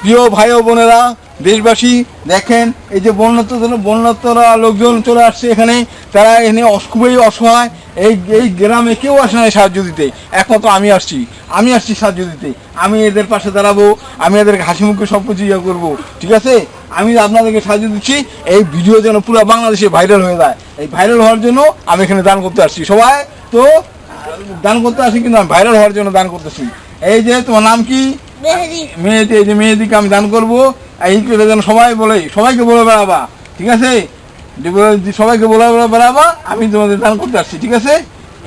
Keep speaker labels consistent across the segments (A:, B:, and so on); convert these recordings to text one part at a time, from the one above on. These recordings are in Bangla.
A: প্রিয় ভাই ও বোনেরা, দেশবাসী, দেখেন, এই যে বন্যত বন্যতরা লোকজন চলে আসছে এখানে। তারা এখানে খুবই অসহায়। এই এই গ্রামে কেউ আসে না সাহায্য দিতে। একমাত্র আমি আসছি। আমি আসছি সাহায্য দিতে। আমি এদের পাশে দাঁড়াবো। আমি এদেরকে হাসি মুখে সব কিছু ইয়ে করব। ঠিক আছে? আমি আপনাদেরকে সাহায্য দিচ্ছি। এই ভিডিও যেন পুরো বাংলাদেশে ভাইরাল হয়ে যায়। এই ভাইরাল হওয়ার জন্য আমি এখানে দান করতে আসছি। সবাই তো দান করতে আসি কিন্তু আমি ভাইরাল হওয়ার জন্য দান করতেছি। এই যে, তোমার নাম কি?
B: মেহেদি।
A: এই যে মেয়েদিকে আমি দান করব এই করে যেন সবাই বলে সবাইকে বলে বেড়াবা ঠিক আছে? সবাইকে বলে বেড়াবা আমি তোমাদের দান করতে আসছি ঠিক আছে?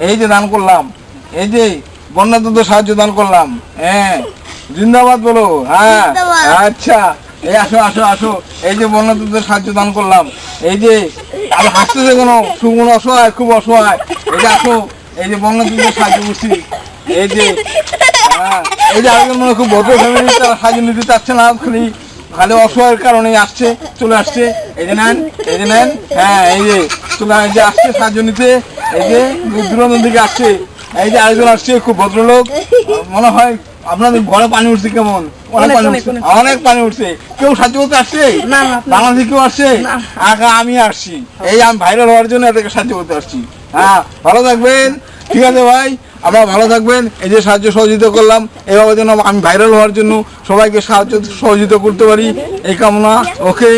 A: এই যে দান করলাম এই যে বন্যাতন্ত্র সাহায্য দান করলাম হ্যাঁ জিন্দাবাদ বলো হ্যাঁ আচ্ছা এই আসো আসো আসো এই যে বন্যাতন্ত্রের সাহায্য দান করলাম এই যে আর হাসতেছে কেন সুমন অসহায় খুব অসহায় এই যে আসো এই যে বন্যাতন্ত্রের সাহায্য করছি এই যে এই যে আরেকজন মনে হয় খুব ভদ্র ফ্যামিলি নিতে চাচ্ছে না খালি খালি অসহায়ের কারণে আসছে চলে আসছে। এই যে নেন এই যে নেন হ্যাঁ এই যে চলে এই যে আসছে সাহায্য নিতে। এই যে দূর দূরান্ত থেকে আসছে এই যে আরেকজন আসছে খুব ভদ্রলোক। মনে হয় আপনাদের ঘরে পানি উঠছে কেমন? অনেক পানি উঠছে
B: অনেক।
A: পানি উঠছে। কেউ সাহায্য করতে আসছে। বাংলাদেশে কেউ আসছে। আগে আমি আসছি। এই আমি ভাইরাল হওয়ার জন্য এদেরকে সাহায্য করতে আসছি। হ্যাঁ ভালো থাকবেন। ঠিক আছে ভাই। আপনারা ভালো থাকবেন। এই যে সাহায্য সহযোগিতা করলাম, এভাবে যেন আমি ভাইরাল হওয়ার জন্য সবাইকে সাহায্য সহযোগিতা করতে পারি। এই কামনা ওকে